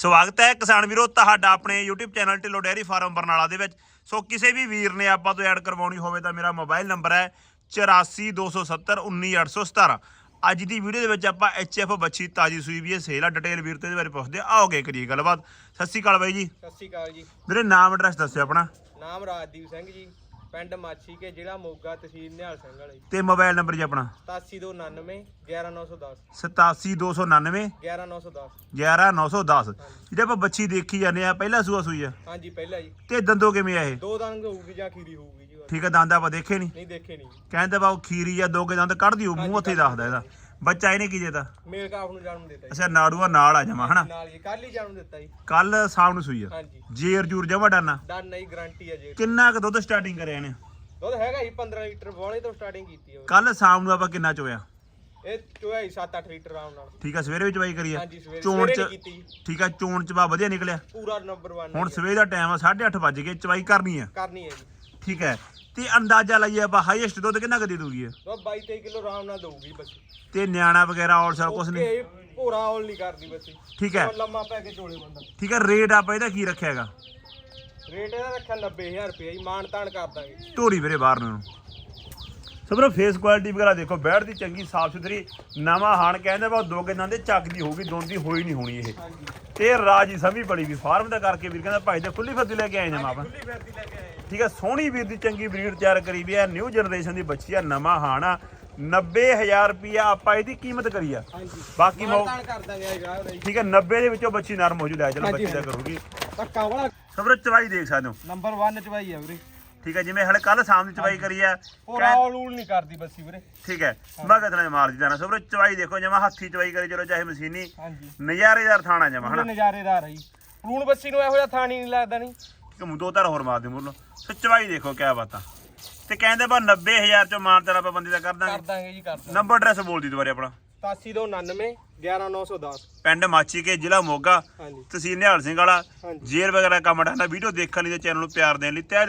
ਸਵਾਗਤ ਹੈ ਕਿਸਾਨ ਵੀਰੋ ਤੁਹਾਡਾ ਆਪਣੇ YouTube channel Dhillon dairy farm Barnala ਦੇ ਵਿੱਚ। ਸੋ ਕਿਸੇ ਵੀ ਵੀਰ ਨੇ ਆਪਾਂ ਤੋਂ ਐਡ ਕਰਵਾਉਣੀ ਹੋਵੇ ਤਾਂ ਮੇਰਾ ਮੋਬਾਈਲ ਨੰਬਰ ਹੈ 8427191817 ਅੱਜ ਦੀ ਵੀਡੀਓ ਦੇ ਵਿੱਚ ਆਪਾਂ HF ਬੱਚੀ ਤਾਜੀ ਸੂਈ ਵੀ ਸੇਲ ਆ ਡਿਟੇਲ ਵੀਰ ਤੋਂ ਇਹਦੇ ਬਾਰੇ ਪੁੱਛਦੇ ਆ। ਆਓਗੇ ਕਰੀਏ ਗੱਲਬਾਤ। ਸਤਿ ਸ਼੍ਰੀ ਅਕਾਲ ਬਾਈ ਜੀ। ਸਤਿ ਸ਼੍ਰੀ ਅਕਾਲ ਜੀ। ਮੇਰੇ ਨਾਮ ਐਡਰੈਸ ਦੱਸਿਓ ਆਪਣਾ। ਨਾਮ ਰਾਜਦੀਪ ਸਿੰਘ ਜੀ। ਪਿੰਡ ਮਾਛੀ ਕੇ ਜ਼ਿਲ੍ਹਾ ਮੋਗਾ ਤਹਿਸੀਲ ਨਿਹਾਲ ਸਿੰਘ ਵਾਲਾ। ਤੇ ਮੋਬਾਈਲ ਨੰਬਰ ਜੀ ਆਪਣਾ? 8299 11910 87299 11910 11910 ਜਿਹੜੇ ਆਪਾਂ ਬੱਚੀ ਦੇਖੀ ਜਾਂਦੇ ਆ ਪਹਿਲਾ ਸੂਆ ਸੂਈ ਆ? ਹਾਂਜੀ ਪਹਿਲਾ ਜੀ। ਤੇ ਦੰਦੋ ਕਿਵੇਂ ਆ ਇਹ? ਦੋ ਦੰਦ ਹੋਊਗੀ ਜਾਂ ਖੀਰੀ ਹੋਊਗੀ ਜੀ। ਠੀਕ ਆ ਦੰਦ ਆਪਾਂ ਦੇਖੇ ਨਹੀਂ ਨਹੀਂ ਦੇਖੇ ਨਹੀਂ। ਕਹਿੰਦੇ ਬਾ ਉਹ ਖੀਰੀ ਜਾਂ ਦੋ ਕੇ ਦੰਦ ਕੱਢਦੀ ਉਹ ਮੂੰਹ ਉੱਥੇ ਦੱਸਦਾ ਇਹਦਾ। ਬੱਚਾ ਇਹਨੇ ਕੀ ਦੇਤਾ? ਮੇਲ ਕਾਫ ਨੂੰ ਜਨਮ ਦਿੱਤਾ ਅੱਛਾ ਨਾੜੂਆ ਨਾਲ ਆ ਜਾਵਾ ਹਨਾ? ਨਾਲ ਜੀ ਕੱਲ ਹੀ ਜਨਮ ਦਿੱਤਾ ਜੀ। ਕੱਲ ਸ਼ਾਮ ਨੂੰ ਸੂਈ ਆ। ਹਾਂਜੀ। ਜੇਰ ਜੂਰ ਜਮਾ ਡਾਨਾ? ਡਨ ਨਹੀਂ ਗਾਰੰਟੀ ਹੈ ਜੀ ਕਿੰਨਾ ਕੁ ਦੁੱਧ ਸਟਾਰਟਿੰਗ ਕਰਿਆ ਇਹਨੇ? ਦੁੱਧ ਹੈਗਾ ਜੀ 15 ਲੀਟਰ ਬੋਲੇ ਤੋਂ ਸਟਾਰਟਿੰਗ ਕੀਤੀ ਹੈ ਕੱਲ ਸ਼ਾਮ ਨੂੰ ਆਪਾਂ ਕਿੰਨਾ ਚੋਇਆ? ਇਹ ਚੋਇਆ ਜੀ 7-8 ਲੀਟਰ ਆਰਾਮ ਨਾਲ। ਠੀਕ ਆ ਸਵੇਰੇ ਵੀ ਚਵਾਈ ਕਰੀ ਆ? ਹਾਂਜੀ ਸਵੇਰੇ ਚੋਣ ਸਵੇਰੇ ਚ ਨਹੀਂ ਕੀਤੀ ਜੀ। ਠੀਕ ਆ ਚੋਣ ਚ ਬਾ ਵਧੀਆ ਨਿਕਲਿਆ। ਪੂਰਾ ਨੰਬਰ 1 ਹੁਣ ਸਵੇਰ ਦਾ ਟਾਈਮ ਆ 8:30 ਵੱਜ ਗਏ ਚਵਾਈ ਕਰਨੀ ਆ। ਕਰਨੀ ਹੈ ਜੀ। ਠੀਕ ਹੈ। ਤੇ ਅੰਦਾਜ਼ਾ ਲਾਈਏ ਆਪਾਂ ਹਾਈਐਸਟ ਦੁੱਧ ਕਿੰਨਾ ਕੁ ਦੇ ਦੂਗੀ ਇਹ? ਦੁੱਧ 22-23 ਕਿਲੋ ਆਰਾਮ ਨਾਲ ਦਊਗੀ ਬਸ। ਤੇ ਨਿਆਣਾ ਵਗੈਰਾ ਔਰ ਸਭ ਕੁਝ ਨਹੀਂ? ਪੂਰਾ ਔਲ ਨਹੀਂ ਕਰਦੀ ਬੱਚੀ ਠੀਕ ਹੈ। ਉਹ ਲੰਮਾ ਪੈ ਕੇ ਚੋਲੇ ਬੰਦਾ। ਠੀਕ ਹੈ ਰੇਟ ਆਪਾਂ ਇਹਦਾ ਕੀ ਰੱਖਿਆ ਹੈਗਾ? ਰੇਟ ਇਹਦਾ ਰੱਖਿਆ 90000 ਰੁਪਏ ਜੀ ਮਾਨ ਤਾਨ ਕਰ ਦਾਂਗੇ। ਢੋਰੀ ਵੀਰੇ ਬਾਹਰ ਨੂੰ ਸਭਰੋ ਫੇਸ ਕੁਆਲਿਟੀ ਵਗੈਰਾ ਦੇਖੋ ਬੈਠ ਦੀ ਚੰਗੀ ਸਾਫ਼ ਸੁਥਰੀ ਨਵਾਂ ਹਾਣ ਕਹਿੰਦੇ ਬਾ ਦੋ ਕਿੰਨਾਂ ਦੇ ਚੱਕ ਦੀ ਹੋਊਗੀ ਦੋਂਦੀ ਹੋਈ ਨਹੀਂ ਹੋਣੀ ਇਹ। ਹਾਂਜੀ। ਤੇ ਰਾਜੀ ਸਮੀ ਬੜੀ ਵੀ ਫਾਰਮ ਦਾ ਕਰਕੇ ਵੀਰ ਕਹਿੰਦਾ ਭਾਈ ਤੇ ਖੁੱਲੀ ਫੱਦੀ ਲੈ ਕੇ ਆਏ ਜਮਾ ਆਪਾਂ। ਖੁੱਲੀ ਫਿਰਦੀ ਲੈ ਕੇ ਆਏ ਠੀਕ ਹੈ ਸੋਹਣੀ ਵੀਰ ਦੀ ਚੰਗੀ ਬਰੀਡ ਤਿਆਰ ਕਰੀ ਵੀ ਆ ਨਿਊ ਜਨਰੇਸ਼ਨ ਦੀ ਬੱਚੀ ਆ ਨਵਾਂ ਹਾਣ ਆ 90000 ਰੁਪਿਆ ਆਪਾਂ ਇਹਦੀ ਕੀਮਤ ਕਰੀ ਆ। ਬਾਕੀ ਮੌ ਠੀਕ ਹੈ 90 ਦੇ ਵਿੱਚੋਂ ਬੱਚੀ ਨਰਮ ਹੋ ਜੂ ਲੈ ਚਲੋ ਬੱਚੀ ਦਾ ਕਰੂਗੀ। ਧੱਕਾ ਵਾਲਾ ਸਭਰੋ ਚਵਾਈ ਦੇਖ ਸਕਦੇ ਹੋ ਨੰਬਰ 1 ਚ ਭਾਈ ਆ ਵੀਰੇ। ਠੀਕ ਹੈ ਜਿਵੇਂ ਹਲੇ ਕੱਲ ਸ਼ਾਮ ਦੀ ਚਵਾਈ ਕਰੀ ਆ ਪੂਰਾ ਔਲ ਊਲ ਨਹੀਂ ਕਰਦੀ ਬੱਸੀ ਵੀਰੇ। ਠੀਕ ਹੈ ਮਗਦ ਨਾਲ ਮਾਰ ਜਾਣਾ ਸਭਰੋ ਚਵਾਈ ਦੇਖੋ ਜਮਾ ਹੱਥੀ ਚਵਾਈ ਕਰੀ ਚਲੋ ਚਾਹੇ ਮਸ਼ੀਨੀ ਹਾਂਜੀ। ਨਜ਼ਾਰੇਦਾਰ ਥਾਣਾ ਜਮਾ ਪੂਰੇ ਹਨਾ? ਨਜ਼ਾਰੇਦਾਰ ਜੀ। ਪਲੂਣ ਬੱਸੀ ਨੂੰ ਇਹੋ ਜਿਹਾ ਥਾਣੀ ਨਹੀਂ ਲੱਗਦਾ ਨਹੀਂ ਕਿ ਮੂੰਹ ਦੋ ਧਰ ਹੋਰ ਮਾਰ ਦੇ ਮੁਰਲੋ। ਸੋ ਚਵਾਈ ਦੇਖੋ ਕਿਆ ਬਾਤਾਂ ਤੇ ਕਹਿੰਦੇ ਬਾ 90000 ਚੋਂ ਮਾਨ ਤੇਰਾ ਆਪਾਂ ਬੰਦੇ ਦਾ ਕਰ ਕਰ ਦਾਂਗੇ ਦਾਂਗੇ ਜੀ ਕਰ ਦਾਂਗੇ। ਨੰਬਰ ਐਡਰੈਸ ਬੋਲ ਦੀ ਦੁਬਾਰੇ ਆਪਣਾ। 8299 11910 ਪਿੰਡ ਮਾਚੀ ਕੇ ਜ਼ਿਲ੍ਹਾ ਮੋਗਾ। ਹਾਂਜੀ। ਤਹਿਸੀਲ ਨਿਹਾਲ ਸਿੰਘ ਵਾਲਾ। ਹਾਂਜੀ। ਜੇਰ ਵਗੈਰਾ ਕੰਮ ਡਾਣਾ ਵੀਡੀਓ ਦੇਖਣ ਲਈ ਤੇ ਚੈਨਲ ਨੂੰ ਪਿਆਰ ਦੇਣ ਲਈ। ਤਹਿ ਦਿਲ